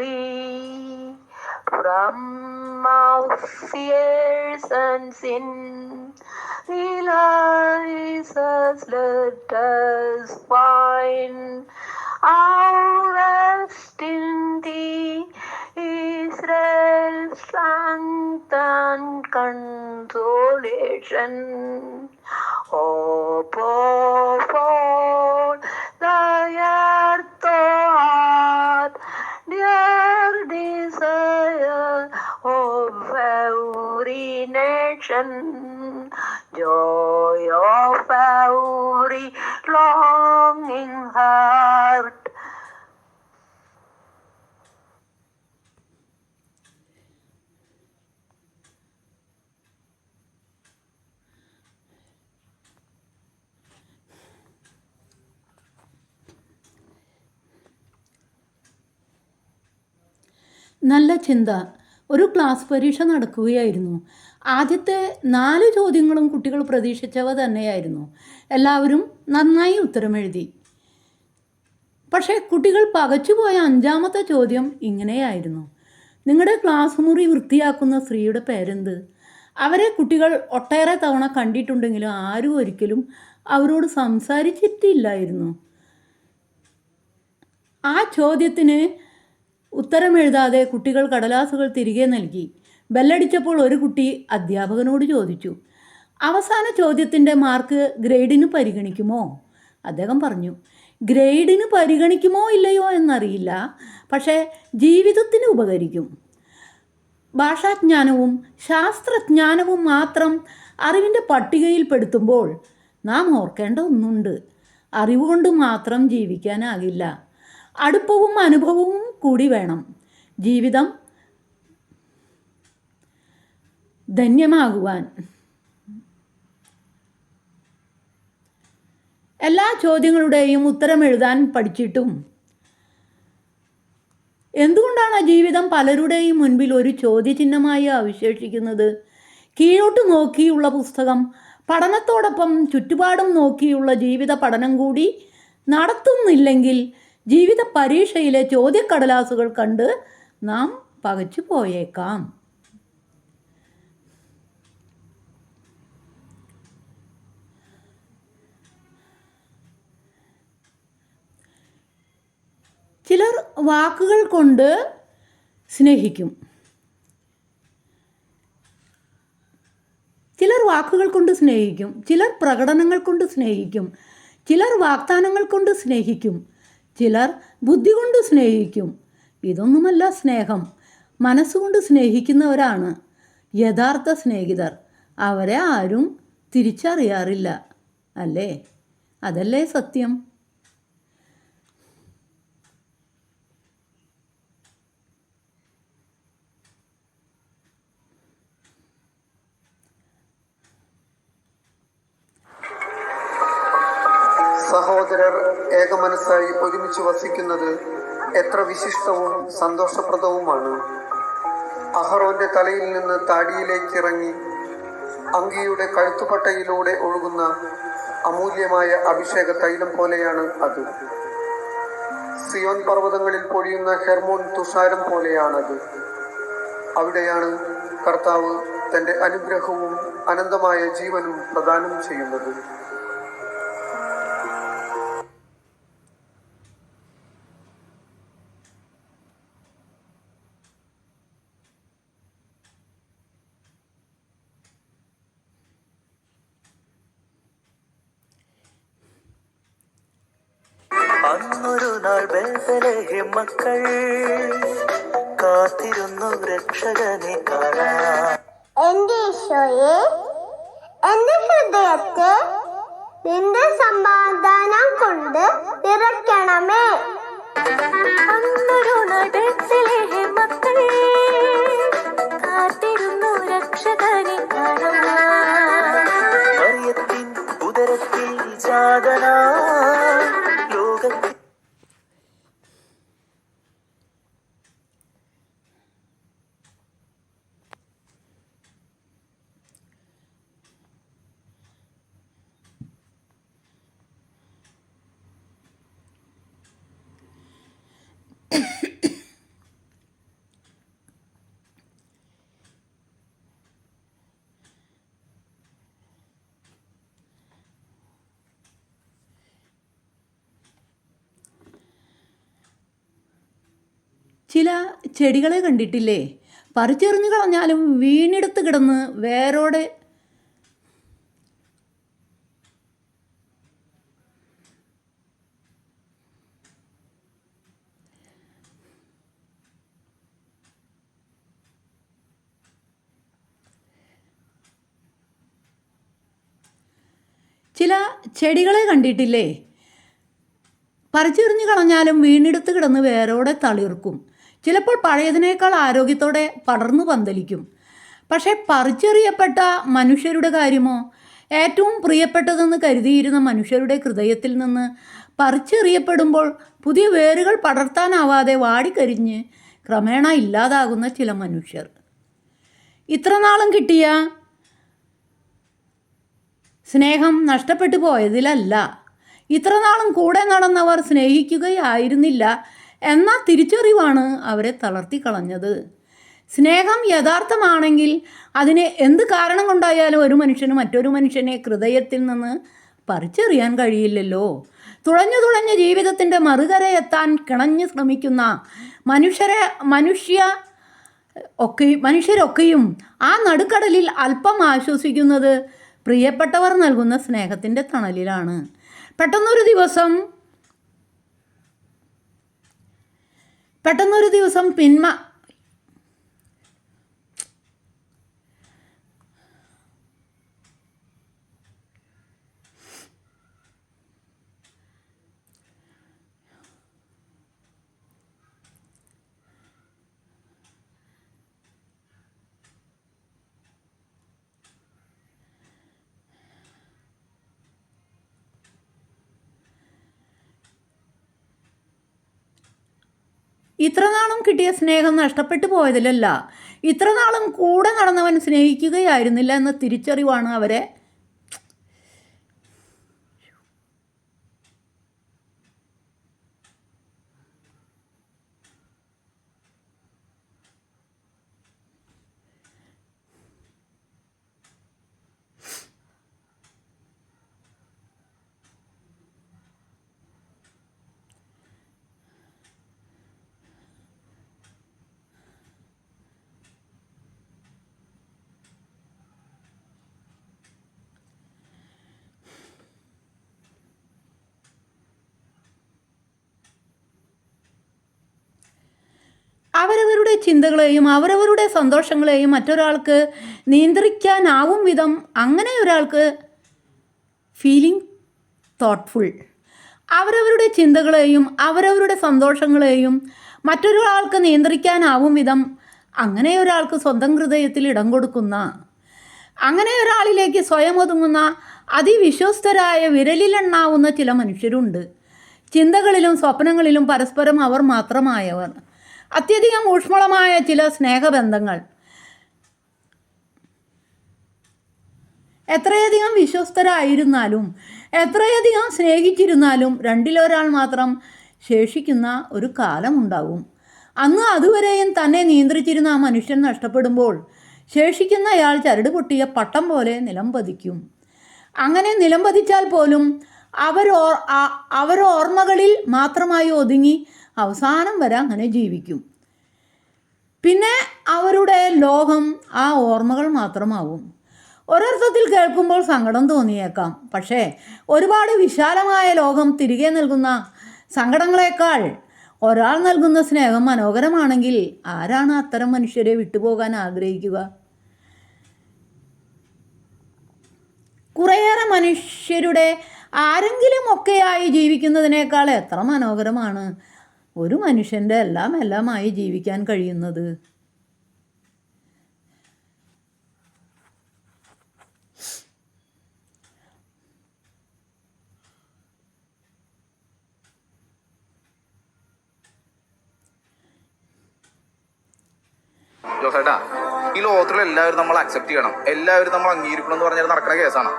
free from our fears and sin. Elias, let us find our rest in thee, Israel's strength and consolation. Hope of നല്ല ചിന്ത. ഒരു class പരീക്ഷ നടക്കുകയായിരുന്നു. ആദ്യത്തെ നാല് ചോദ്യങ്ങളും കുട്ടികൾ പ്രതീക്ഷിച്ചവ തന്നെയായിരുന്നു. എല്ലാവരും നന്നായി ഉത്തരമെഴുതി. പക്ഷേ കുട്ടികൾ പകച്ചുപോയ അഞ്ചാമത്തെ ചോദ്യം ഇങ്ങനെയായിരുന്നു. നിങ്ങളുടെ ക്ലാസ് മുറി വൃത്തിയാക്കുന്ന സ്ത്രീയുടെ പേരെന്ത്? അവരെ കുട്ടികൾ ഒട്ടേറെ തവണ കണ്ടിട്ടുണ്ടെങ്കിലും ആരും ഒരിക്കലും അവരോട് സംസാരിച്ചിട്ടില്ലായിരുന്നു. ആ ചോദ്യത്തിന് ഉത്തരമെഴുതാതെ കുട്ടികൾ കടലാസുകൾ തിരികെ നൽകി. ബെല്ലടിച്ചപ്പോൾ ഒരു കുട്ടി അധ്യാപകനോട് ചോദിച്ചു അവസാന ചോദ്യത്തിന്റെ മാർക്ക് ഗ്രേഡിന് പരിഗണിക്കുമോ? അദ്ദേഹം പറഞ്ഞു ഗ്രേഡിന് പരിഗണിക്കുമോ ഇല്ലയോ എന്നറിയില്ല പക്ഷേ ജീവിതത്തിന് ഉപകരിക്കും. ഭാഷാജ്ഞാനവും ശാസ്ത്രജ്ഞാനവും മാത്രം അറിവിന്റെ പട്ടികയിൽപ്പെടുത്തുമ്പോൾ നാം ഓർക്കേണ്ട ഒന്നുണ്ട്. അറിവുകൊണ്ട് മാത്രം ജീവിക്കാനാകില്ല. അടുപ്പവും അനുഭവവും കൂടി വേണം. ജീവിതം ധന്യമാകുവാൻ. എല്ലാ ചോദ്യങ്ങളുടെയും ഉത്തരം എഴുതാൻ പഠിച്ചിട്ടും എന്തുകൊണ്ടാണ് ജീവിതം പലരുടെയും മുൻപിൽ ഒരു ചോദ്യചിഹ്നമായി അവശേഷിക്കുന്നത്? കീഴോട്ട് നോക്കിയുള്ള പുസ്തകം പഠനത്തോടൊപ്പം ചുറ്റുപാടും നോക്കിയുള്ള ജീവിത പഠനം കൂടി നടത്തുന്നില്ലെങ്കിൽ ജീവിത പരീക്ഷയിലെ ചോദ്യക്കടലാസുകൾ കണ്ട് നാം പകച്ചു പോയേക്കാം. ചിലർ വാക്കുകൾ കൊണ്ട് സ്നേഹിക്കും. ചിലർ വാക്കുകൾ കൊണ്ട് സ്നേഹിക്കും. ചിലർ പ്രകടനങ്ങൾ കൊണ്ട് സ്നേഹിക്കും. ചിലർ വാഗ്ദാനങ്ങൾ കൊണ്ട് സ്നേഹിക്കും. ചിലർ ബുദ്ധി കൊണ്ട് സ്നേഹിക്കും. ഇതൊന്നുമല്ല സ്നേഹം. മനസ്സുകൊണ്ട് സ്നേഹിക്കുന്നവരാണ് യഥാർത്ഥ സ്നേഹിതർ. അവരെ ആരും തിരിച്ചറിയാറില്ല. അല്ലേ? അതല്ലേ സത്യം? സഹോദരർ ഏകമനസ്സായി ഒരുമിച്ച് വസിക്കുന്നത് എത്ര വിശിഷ്ടവും സന്തോഷപ്രദവുമാണ്. അഹറോന്റെ തലയിൽ നിന്ന് താടിയിലേക്ക് ഇറങ്ങി അങ്കിയുടെ കഴുത്തുപട്ടയിലൂടെ ഒഴുകുന്ന അമൂല്യമായ അഭിഷേക തൈലം പോലെയാണ് അത്. സിയോൻ പർവതങ്ങളിൽ പൊഴിയുന്ന ഹെർമോൺ തുഷാരം പോലെയാണത്. അവിടെയാണ് കർത്താവ് തന്റെ അനുഗ്രഹവും അനന്തമായ ജീവനും പ്രദാനം ചെയ്യുന്നത്. അന്നൊരു നാൾ ബേത്തലേഹം മക്കൾ. കാത്തിരുന്നു രക്ഷകനെ കാണാൻ. എന്റെ ഈശോയെ എന്റെ ഹൃദയത്തെ നിന്റെ സമാധാനം കൊണ്ട് നിറയ്ക്കണമേ. അന്നൊരു നാൾ ബേത്ലഹേം മക്കൾ. ചില ചെടികളെ കണ്ടിട്ടില്ലേ? പറിച്ചെറിഞ്ഞു കളഞ്ഞാലും വീണെടുത്ത് കിടന്ന് വേരോടെ ചില ചെടികളെ കണ്ടിട്ടില്ലേ? പറിച്ചെറിഞ്ഞു കളഞ്ഞാലും വീണെടുത്ത് കിടന്ന് വേരോടെ തളിർക്കും. ചിലപ്പോൾ പഴയതിനേക്കാൾ ആരോഗ്യത്തോടെ പടർന്നു പന്തലിക്കും. പക്ഷേ പറിച്ചെറിയപ്പെട്ട മനുഷ്യരുടെ കാര്യമോ? ഏറ്റവും പ്രിയപ്പെട്ടതെന്ന് കരുതിയിരുന്ന മനുഷ്യരുടെ ഹൃദയത്തിൽ നിന്ന് പറിച്ചെറിയപ്പെടുമ്പോൾ പുതിയ വേരുകൾ പടർത്താനാവാതെ വാടിക്കരിഞ്ഞ് ക്രമേണ ഇല്ലാതാകുന്ന ചില മനുഷ്യർ. ഇത്രനാളും കിട്ടിയ സ്നേഹം നഷ്ടപ്പെട്ടു പോയതിലല്ല. ഇത്രനാളും കൂടെ നടന്നവർ സ്നേഹിക്കുകയായിരുന്നില്ല എന്ന തിരിച്ചറിവാണ് അവരെ തളർത്തി കളഞ്ഞത്. സ്നേഹം യഥാർത്ഥമാണെങ്കിൽ അതിന് എന്ത് കാരണം കൊണ്ടായാലും ഒരു മനുഷ്യന് മറ്റൊരു മനുഷ്യനെ ഹൃദയത്തിൽ നിന്ന് പറിച്ചെറിയാൻ കഴിയില്ലല്ലോ. തുളഞ്ഞു തുളഞ്ഞ ജീവിതത്തിന്റെ മറുകരയെത്താൻ കിണഞ്ഞു ശ്രമിക്കുന്ന മനുഷ്യരെ മനുഷ്യ ഒക്കെ മനുഷ്യരൊക്കെയും ആ നടുക്കടലിൽ അല്പം ആശ്വസിക്കുന്നത് പ്രിയപ്പെട്ടവർ നൽകുന്ന സ്നേഹത്തിന്റെ തണലിലാണ്. പെട്ടെന്നൊരു ദിവസം പെട്ടെന്നൊരു ദിവസം പിന്മ ഇത്രനാളും കിട്ടിയ സ്നേഹം നഷ്ടപ്പെട്ടു പോയതിലല്ല. ഇത്രനാളും കൂടെ നടന്നവൻ സ്നേഹിക്കുകയായിരുന്നില്ല എന്ന തിരിച്ചറിവാണ് അവരെ അവരവരുടെ ചിന്തകളെയും അവരവരുടെ സന്തോഷങ്ങളെയും മറ്റൊരാൾക്ക് നിയന്ത്രിക്കാനാവും വിധം അങ്ങനെ ഒരാൾക്ക് ഫീലിംഗ് തോട്ട്ഫുൾ അവരവരുടെ ചിന്തകളെയും അവരവരുടെ സന്തോഷങ്ങളെയും മറ്റൊരാൾക്ക് നിയന്ത്രിക്കാനാവും വിധം അങ്ങനെ ഒരാൾക്ക് സ്വന്തം ഹൃദയത്തിൽ ഇടം കൊടുക്കുന്ന അങ്ങനെ ഒരാളിലേക്ക് സ്വയം ഒതുങ്ങുന്ന അതിവിശ്വസ്തരായ വിരലിലെണ്ണാവുന്ന ചില മനുഷ്യരുണ്ട്. ചിന്തകളിലും സ്വപ്നങ്ങളിലും പരസ്പരം അവർ മാത്രമായവർ. അത്യധികം ഊഷ്മളമായ ചില സ്നേഹബന്ധങ്ങൾ. എത്രയധികം വിശ്വസ്തരായിരുന്നാലും എത്രയധികം സ്നേഹിച്ചിരുന്നാലും രണ്ടിലൊരാൾ മാത്രം ശേഷിക്കുന്ന ഒരു കാലമുണ്ടാവും അന്ന് അതുവരെയും തന്നെ നിയന്ത്രിച്ചിരുന്ന ആ മനുഷ്യൻ നഷ്ടപ്പെടുമ്പോൾ ശേഷിക്കുന്നയാൾ ചരട് പൊട്ടിയ പട്ടം പോലെ നിലം പതിക്കും. അങ്ങനെ നിലം പതിച്ചാൽ പോലും അവരോ അവരോർമ്മകളിൽ മാത്രമായി ഒതുങ്ങി അവസാനം വരെ അങ്ങനെ ജീവിക്കും. പിന്നെ അവരുടെ ലോകം ആ ഓർമ്മകൾ മാത്രമാവും. ഒരർത്ഥത്തിൽ കേൾക്കുമ്പോൾ സങ്കടം തോന്നിയേക്കാം. പക്ഷേ ഒരുപാട് വിശാലമായ ലോകം തിരികെ നൽകുന്ന സങ്കടങ്ങളെക്കാൾ ഒരാൾ നൽകുന്ന സ്നേഹം മനോഹരമാണെങ്കിൽ ആരാണ് അത്തരം മനുഷ്യരെ വിട്ടുപോകാൻ ആഗ്രഹിക്കുക? കുറേയേറെ മനുഷ്യരുടെ ആരെങ്കിലും ഒക്കെയായി ജീവിക്കുന്നതിനേക്കാൾ എത്ര മനോഹരമാണ് ഒരു മനുഷ്യന്റെ എല്ലാം എല്ലാമായി ജീവിക്കാൻ കഴിയുന്നത്? ഈ ലോകത്തിലുള്ള എല്ലാവരും നമ്മൾ അക്സെപ്റ്റ് ചെയ്യണം. എല്ലാവരും നമ്മൾ അംഗീകരിക്കണം എന്ന് പറഞ്ഞാൽ നടക്കുന്ന കേസാണ്.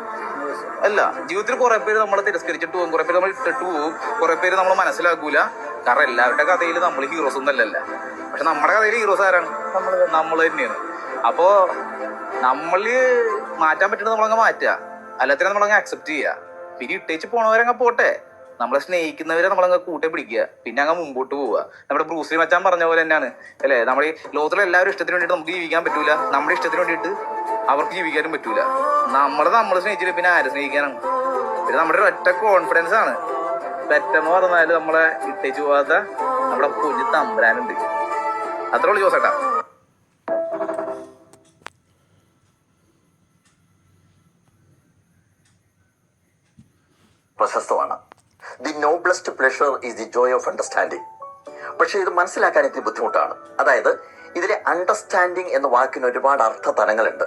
അല്ല ജീവിതത്തിൽ കുറെ പേര് നമ്മളെ തിരസ്കരിച്ചിട്ട് പോകും. കുറെ പേര് നമ്മൾ ഇട്ടിട്ട് പോകും. കുറെ പേര് നമ്മൾ മനസ്സിലാക്കൂല. കാരണം എല്ലാവരുടെ കഥയിൽ നമ്മൾ ഹീറോസ് ഒന്നും അല്ലല്ല. പക്ഷെ നമ്മുടെ കഥയിൽ ഹീറോസ് ആരാണ്? നമ്മൾ തന്നെയാണ്. അപ്പോ നമ്മൾ മാറ്റാൻ പറ്റുന്നത് നമ്മളങ്ങ് മാറ്റുക. അല്ലാത്തതിനെ നമ്മളങ്ങ് അക്സെപ്റ്റ് ചെയ്യുക. പിന്നെ ഇട്ടേച്ച് പോണവരങ്ങ് പോട്ടെ. നമ്മളെ സ്നേഹിക്കുന്നവരെ നമ്മളങ്ങ് കൂട്ടി പിടിക്കുക. പിന്നെ അങ്ങ് മുമ്പോട്ട് പോവുക. നമ്മുടെ ബ്രൂസി മച്ചാൻ പറഞ്ഞ പോലെ തന്നെയാണ്. അല്ലേ? നമ്മുടെ ലോകത്തിലെ എല്ലാവരും ഇഷ്ടത്തിന് വേണ്ടിയിട്ട് നമുക്ക് ജീവിക്കാൻ പറ്റൂല. നമ്മുടെ ഇഷ്ടത്തിന് വേണ്ടിയിട്ട് അവർക്ക് ജീവിക്കാനും പറ്റൂല. നമ്മളെ നമ്മൾ സ്നേഹിച്ചിട്ട് പിന്നെ ആരെ സ്നേഹിക്കാനാണ്? പിന്നെ നമ്മുടെ ഒറ്റ കോൺഫിഡൻസ് ആണ്. പെറ്റെന്ന് പറഞ്ഞാൽ നമ്മളെ ഇട്ടേച്ചു പോകാത്ത നമ്മുടെ കുഞ്ഞു തമ്പരാനുണ്ട്. അത്രേ ഉള്ളൂ ജോസേട്ടാ. പ്രശസ്തമാണ്. The noblest pleasure is the joy of understanding പക്ഷേ ഇത് മനസ്സിലാക്കാൻ ഇത്തിരി ബുദ്ധിമുട്ടാണ്. അതായത് ഇതിലെ അണ്ടർസ്റ്റാൻഡിങ് എന്ന വാക്കിന് ഒരുപാട് അർത്ഥ തലങ്ങളുണ്ട്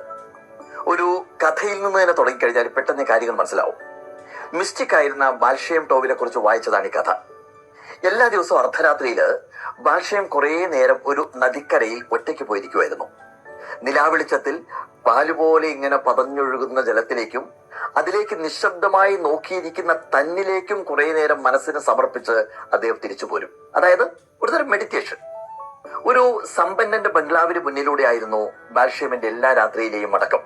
ഒരു കഥയിൽ നിന്ന് തന്നെ തുടങ്ങിക്കഴിഞ്ഞാൽ പെട്ടെന്ന് കാര്യങ്ങൾ മനസ്സിലാവും. മിസ്റ്റിക് ആയിരുന്ന ബാൽഷയം ടോവിനെ കുറിച്ച് വായിച്ചതാണ് ഈ കഥ. എല്ലാ ദിവസവും അർദ്ധരാത്രിയിൽ ബാൽഷയം കുറേ നേരം ഒരു നദിക്കരയിൽ ഒറ്റയ്ക്ക് പോയിരിക്കുമായിരുന്നു നിലാവെളിച്ചത്തിൽ പാലുപോലെ ഇങ്ങനെ പതഞ്ഞൊഴുകുന്ന ജലത്തിലേക്കും അതിലേക്ക് നിശബ്ദമായി നോക്കിയിരിക്കുന്ന തന്നിലേക്കും കുറെ നേരം മനസ്സിനെ സമർപ്പിച്ച് അദ്ദേഹം തിരിച്ചു പോരും. അതായത് ഒരുതരം മെഡിറ്റേഷൻ ഒരു സമ്പന്നന്റെ ബംഗ്ലാവിന് മുന്നിലൂടെ ആയിരുന്നു ബാൽഷേമിന്റെ എല്ലാ രാത്രിയിലെയും അടക്കം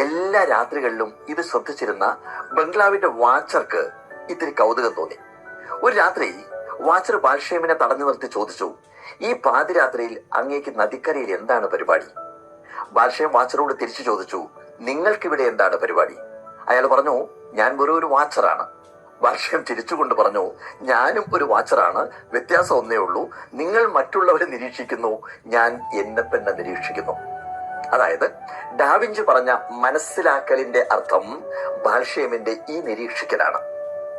എല്ലാ രാത്രികളിലും ഇത് ശ്രദ്ധിച്ചിരുന്ന ബംഗ്ലാവിന്റെ വാച്ചർക്ക് ഇത്തിരി കൗതുകം തോന്നി. ഒരു രാത്രി വാച്ചർ ബാൽഷേമിനെ തടഞ്ഞു നിർത്തി ചോദിച്ചു ഈ പാതിരാത്രിയിൽ അങ്ങേക്ക് നദിക്കരയിൽ എന്താണ് പരിപാടി? ബാൽഷേം വാച്ചറോട് തിരിച്ചു ചോദിച്ചു നിങ്ങൾക്കിവിടെ എന്താണ് പരിപാടി? അയാൾ പറഞ്ഞു ഞാൻ വെറും ഒരു വാച്ചറാണ് വർഷം തിരിച്ചുകൊണ്ട് പറഞ്ഞു ഞാനും ഒരു വാച്ചറാണ് വ്യത്യാസം ഒന്നേ ഉള്ളൂ. നിങ്ങൾ മറ്റുള്ളവരെ നിരീക്ഷിക്കുന്നു. ഞാൻ എന്നെ തന്നെ നിരീക്ഷിക്കുന്നു. അതായത് ഡാവിഞ്ച് പറഞ്ഞ മനസ്സിലാക്കലിന്റെ അർത്ഥം ബാൽഷ്യമിന്റെ ഈ നിരീക്ഷിക്കലാണ്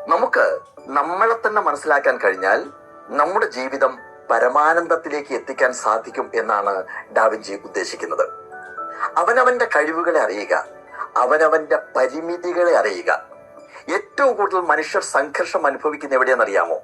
നമുക്ക് നമ്മളെ തന്നെ മനസ്സിലാക്കാൻ കഴിഞ്ഞാൽ നമ്മുടെ ജീവിതം പരമാനന്ദത്തിലേക്ക് എത്തിക്കാൻ സാധിക്കും എന്നാണ് ഡാവിഞ്ചി ഉദ്ദേശിക്കുന്നത്. അവനവന്റെ കഴിവുകളെ അറിയുക. അവനവന്റെ പരിമിതികളെ അറിയുക. ഏറ്റവും കൂടുതൽ മനുഷ്യർ സംഘർഷം അനുഭവിക്കുന്ന എവിടെയെന്നറിയാമോ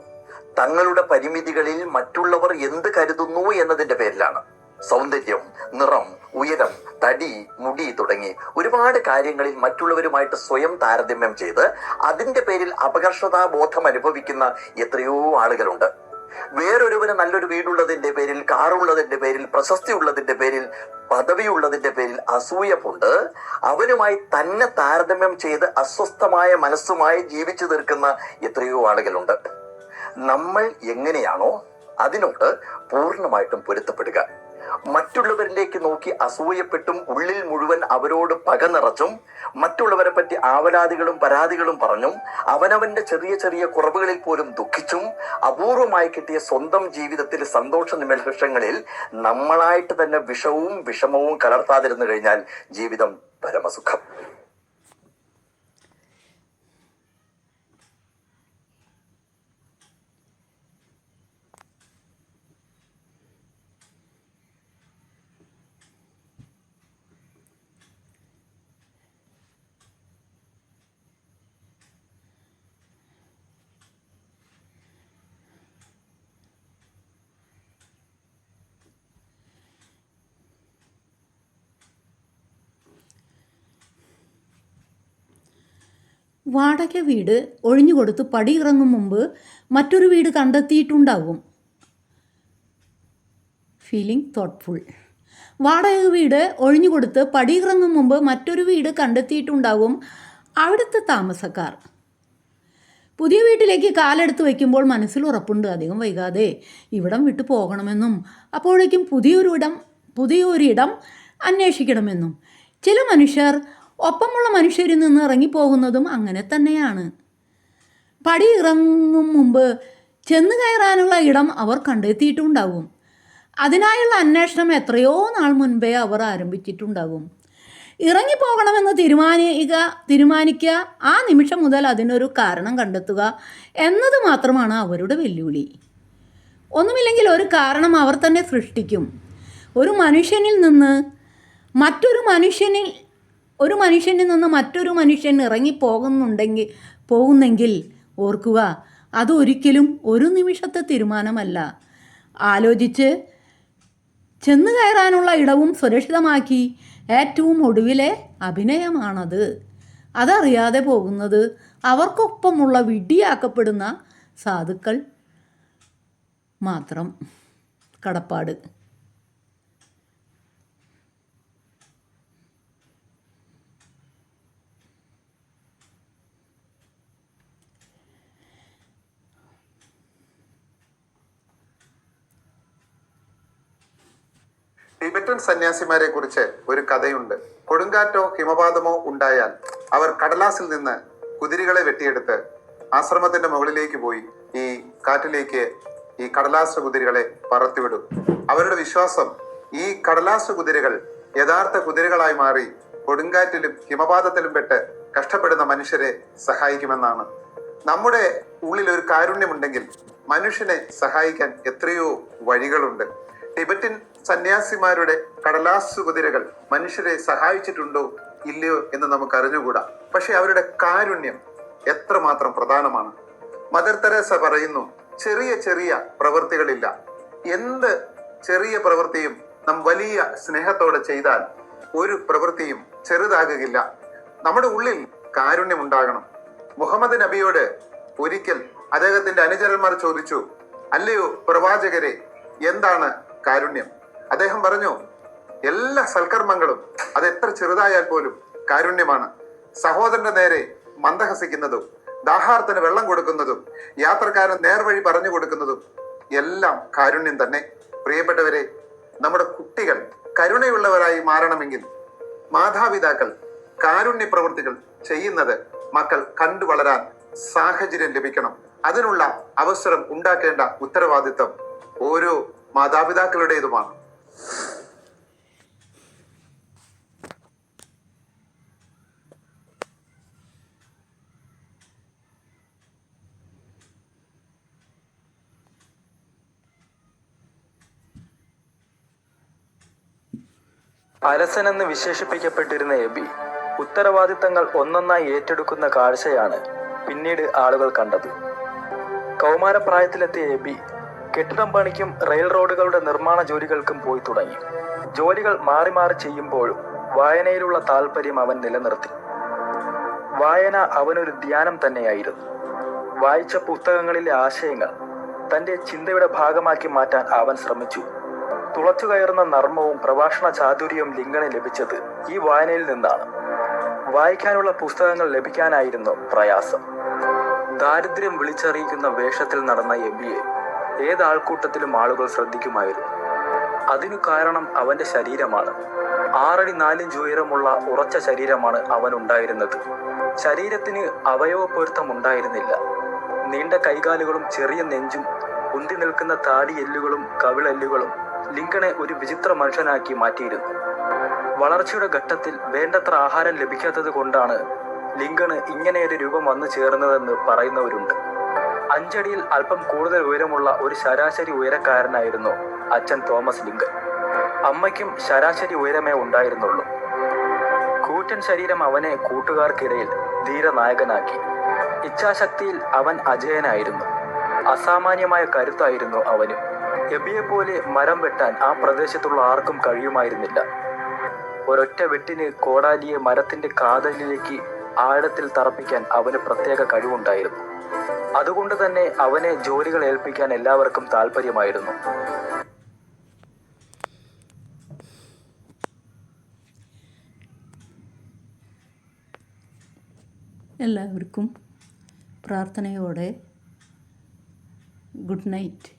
തങ്ങളുടെ പരിമിതികളിൽ മറ്റുള്ളവർ എന്ത് കരുതുന്നു എന്നതിന്റെ പേരിലാണ്. സൗന്ദര്യം നിറം ഉയരം തടി മുടി തുടങ്ങി ഒരുപാട് കാര്യങ്ങളിൽ മറ്റുള്ളവരുമായിട്ട് സ്വയം താരതമ്യം ചെയ്ത് അതിന്റെ പേരിൽ അപകർഷതാബോധം അനുഭവിക്കുന്ന എത്രയോ ആളുകളുണ്ട്. വേറൊരുവന് നല്ലൊരു വീടുള്ളതിന്റെ പേരിൽ കാറുള്ളതിന്റെ പേരിൽ പ്രശസ്തി ഉള്ളതിന്റെ പേരിൽ പദവിയുള്ളതിന്റെ പേരിൽ അസൂയ കൊണ്ട് അവനുമായി തന്നെ താരതമ്യം ചെയ്ത് അസ്വസ്ഥമായ മനസ്സുമായി ജീവിച്ചു തീർക്കുന്ന എത്രയോ ആളുകളുണ്ട്. നമ്മൾ എങ്ങനെയാണോ അതിനോട് പൂർണമായിട്ടും പൊരുത്തപ്പെടുക. മറ്റുള്ളവരിലേക്ക് നോക്കി അസൂയപ്പെട്ടും ഉള്ളിൽ മുഴുവൻ അവരോട് പക നിറച്ചും മറ്റുള്ളവരെ പറ്റി ആവലാതികളും പരാതികളും പറഞ്ഞും അവനവന്റെ ചെറിയ ചെറിയ കുറവുകളിൽ പോലും ദുഃഖിച്ചും അപൂർവമായി കിട്ടിയ സ്വന്തം ജീവിതത്തിൽ സന്തോഷ നിമിഷങ്ങളിൽ നമ്മളായിട്ട് തന്നെ വിഷവും വിഷമവും കലർത്താതിരുന്നു കഴിഞ്ഞാൽ ജീവിതം പരമസുഖം. വാടക വീട് ഒഴിഞ്ഞുകൊടുത്ത് പടിയിറങ്ങും മുമ്പ് മറ്റൊരു വീട് കണ്ടെത്തിയിട്ടുണ്ടാവും. ഫീലിംഗ് തോട്ട്ഫുൾ വാടക വീട് ഒഴിഞ്ഞുകൊടുത്ത് പടിയിറങ്ങും മുമ്പ് മറ്റൊരു വീട് കണ്ടെത്തിയിട്ടുണ്ടാവും അവിടുത്തെ താമസക്കാർ. പുതിയ വീട്ടിലേക്ക് കാലെടുത്ത് വയ്ക്കുമ്പോൾ മനസ്സിൽ ഉറപ്പുണ്ട്. അധികം വൈകാതെ ഇവിടം വിട്ടു പോകണമെന്നും അപ്പോഴേക്കും പുതിയൊരു ഇടം പുതിയൊരിടം അന്വേഷിക്കണമെന്നും. ചില മനുഷ്യർ ഒപ്പമുള്ള മനുഷ്യരിൽ നിന്ന് ഇറങ്ങിപ്പോകുന്നതും അങ്ങനെ തന്നെയാണ്. പടി ഇറങ്ങും മുമ്പ് ചെന്ന് കയറാനുള്ള ഇടം അവർ കണ്ടെത്തിയിട്ടുണ്ടാവും. അതിനായുള്ള അന്വേഷണം എത്രയോ നാൾ മുൻപേ അവർ ആരംഭിച്ചിട്ടുണ്ടാകും ഇറങ്ങിപ്പോകണമെന്ന് തീരുമാനിക്കുക തീരുമാനിക്കുക ആ നിമിഷം മുതൽ അതിനൊരു കാരണം കണ്ടെത്തുക എന്നത് മാത്രമാണ് അവരുടെ വെല്ലുവിളി. ഒന്നുമില്ലെങ്കിൽ ഒരു കാരണം അവർ തന്നെ സൃഷ്ടിക്കും. ഒരു മനുഷ്യനിൽ നിന്ന് മറ്റൊരു മനുഷ്യനിൽ ഒരു മനുഷ്യനിൽ നിന്ന് മറ്റൊരു മനുഷ്യൻ ഇറങ്ങിപ്പോകുന്നുണ്ടെങ്കിൽ പോകുന്നെങ്കിൽ ഓർക്കുക അതൊരിക്കലും ഒരു നിമിഷത്തെ തീരുമാനമല്ല. ആലോചിച്ച് ചെന്ന് കയറാനുള്ള ഇടവും സുരക്ഷിതമാക്കി ഏറ്റവും ഒടുവിലെ അഭിനയമാണത്. അതറിയാതെ പോകുന്നത് അവർക്കൊപ്പമുള്ള വിഡ്ഢിയാക്കപ്പെടുന്ന സാധുക്കൾ മാത്രം. കടപ്പാട്. ടിബറ്റൻ സന്യാസിമാരെ കുറിച്ച് ഒരു കഥയുണ്ട്. കൊടുങ്കാറ്റോ ഹിമപാതമോ ഉണ്ടായാൽ അവർ കടലാസിൽ നിന്ന് കുതിരകളെ വെട്ടിയെടുത്ത് ആശ്രമത്തിന്റെ മുകളിലേക്ക് പോയി ഈ കാറ്റിലേക്ക് ഈ കടലാസ് കുതിരകളെ പറത്തിവിടും. അവരുടെ വിശ്വാസം ഈ കടലാസ് കുതിരകൾ യഥാർത്ഥ കുതിരകളായി മാറി കൊടുങ്കാറ്റിലും ഹിമപാതത്തിലും പെട്ട് കഷ്ടപ്പെടുന്ന മനുഷ്യരെ സഹായിക്കുമെന്നാണ്. നമ്മുടെ ഉള്ളിൽ ഒരു കാരുണ്യമുണ്ടെങ്കിൽ മനുഷ്യനെ സഹായിക്കാൻ എത്രയോ വഴികളുണ്ട്. ടിബറ്റൻ സന്യാസിമാരുടെ കടലാസ് കുതിരകൾ മനുഷ്യരെ സഹായിച്ചിട്ടുണ്ടോ ഇല്ലയോ എന്ന് നമുക്ക് അറിഞ്ഞുകൂടാ. പക്ഷെ അവരുടെ കാരുണ്യം എത്രമാത്രം പ്രധാനമാണ്. മദർ തെരേസ പറയുന്നു ചെറിയ ചെറിയ പ്രവൃത്തികളില്ല. എന്ത് ചെറിയ പ്രവൃത്തിയും നാം വലിയ സ്നേഹത്തോടെ ചെയ്താൽ ഒരു പ്രവൃത്തിയും ചെറുതാകുകയില്ല നമ്മുടെ ഉള്ളിൽ കാരുണ്യം ഉണ്ടാകണം മുഹമ്മദ് നബിയോട് ഒരിക്കൽ അദ്ദേഹത്തിന്റെ അനുചരന്മാർ ചോദിച്ചു അല്ലയോ പ്രവാചകരെ എന്താണ് കാരുണ്യം? അദ്ദേഹം പറഞ്ഞു എല്ലാ സൽക്കർമ്മങ്ങളും അത് എത്ര ചെറുതായാൽ പോലും കാരുണ്യമാണ്. സഹോദരന്റെ നേരെ മന്ദഹസിക്കുന്നതും ദാഹാർത്തിന് വെള്ളം കൊടുക്കുന്നതും യാത്രക്കാരൻ നേർവഴി പറഞ്ഞു കൊടുക്കുന്നതും എല്ലാം കാരുണ്യം തന്നെ. പ്രിയപ്പെട്ടവരെ നമ്മുടെ കുട്ടികൾ കരുണയുള്ളവരായി മാറണമെങ്കിൽ മാതാപിതാക്കൾ കാരുണ്യ പ്രവൃത്തികൾ ചെയ്യുന്നത് മക്കൾ കണ്ടു വളരാൻ സാഹചര്യം ലഭിക്കണം. അതിനുള്ള അവസരം ഉണ്ടാക്കേണ്ട ഉത്തരവാദിത്തം ഓരോ മാതാപിതാക്കളുടേതുമാണ്. അരസനെന്ന് വിശേഷിപ്പിക്കപ്പെട്ടിരുന്ന എബി ഉത്തരവാദിത്തങ്ങൾ ഒന്നൊന്നായി ഏറ്റെടുക്കുന്ന കാഴ്ചയാണ് പിന്നീട് ആളുകൾ കണ്ടത്. കൗമാരപ്രായത്തിലെത്തിയ എബി കെട്ടിടം പണിക്കും റെയിൽ റോഡുകളുടെ നിർമ്മാണ ജോലികൾക്കും പോയി തുടങ്ങി. ജോലികൾ മാറി മാറി ചെയ്യുമ്പോഴും വായനയിലുള്ള താല്പര്യം അവൻ നിലനിർത്തി. വായന അവനൊരു ധ്യാനം തന്നെയായിരുന്നു. വായിച്ച പുസ്തകങ്ങളിലെ ആശയങ്ങൾ തന്റെ ചിന്തയുടെ ഭാഗമാക്കി മാറ്റാൻ അവൻ ശ്രമിച്ചു. തുളച്ചു കയറുന്ന നർമ്മവും പ്രഭാഷണ ചാതുര്യവും ലിംഗന് ലഭിച്ചത് ഈ വായനയിൽ നിന്നാണ്. വായിക്കാനുള്ള പുസ്തകങ്ങൾ ലഭിക്കാനായിരുന്നു പ്രയാസം. ദാരിദ്ര്യം വിളിച്ചറിയിക്കുന്ന വേഷത്തിൽ നടന്ന എം ബി ഏത് ആൾക്കൂട്ടത്തിലും ആളുകൾ ശ്രദ്ധിക്കുമായിരുന്നു. അതിനു കാരണം അവന്റെ ശരീരമാണ്. ആറടി നാലിഞ്ച് ഉയരമുള്ള ഉറച്ച ശരീരമാണ് അവൻ ഉണ്ടായിരുന്നത് ശരീരത്തിന് അവയവ പൊരുത്തം ഉണ്ടായിരുന്നില്ല. നീണ്ട കൈകാലുകളും ചെറിയ നെഞ്ചും ഉന്തി നിൽക്കുന്ന താടിയെല്ലുകളും കവിളെല്ലുകളും ലിങ്കണെ ഒരു വിചിത്ര മനുഷ്യനാക്കി മാറ്റിയിരുന്നു. വളർച്ചയുടെ ഘട്ടത്തിൽ വേണ്ടത്ര ആഹാരം ലഭിക്കാത്തത് കൊണ്ടാണ് ലിങ്കണ് ഇങ്ങനെയൊരു രൂപം വന്നു ചേർന്നതെന്ന് പറയുന്നവരുണ്ട്. അഞ്ചടിയിൽ അല്പം കൂടുതൽ ഉയരമുള്ള ഒരു ശരാശരി ഉയരക്കാരനായിരുന്നു അച്ഛൻ തോമസ് ലിങ്കൻ അമ്മയ്ക്കും ശരാശരി ഉയരമേ ഉണ്ടായിരുന്നുള്ളൂ. കൂറ്റൻ ശരീരം അവനെ കൂട്ടുകാർക്കിടയിൽ ധീരനായകനാക്കി. ഇച്ഛാശക്തിയിൽ അവൻ അജയനായിരുന്നു. അസാമാന്യമായ കരുത്തായിരുന്നു അവന്. എബിയെ പോലെ മരം വെട്ടാൻ ആ പ്രദേശത്തുള്ള ആർക്കും കഴിയുമായിരുന്നില്ല. ഒരൊറ്റ വെട്ടിന് കോടാലിയെ മരത്തിന്റെ കാതലിലേക്ക് ആഴത്തിൽ തറപ്പിക്കാൻ അവന് പ്രത്യേക കഴിവുണ്ടായിരുന്നു. അതുകൊണ്ട് തന്നെ അവനെ ജോലികൾ ഏൽപ്പിക്കാൻ എല്ലാവർക്കും താല്പര്യമായിരുന്നു എല്ലാവർക്കും പ്രാർത്ഥനയോടെ good night.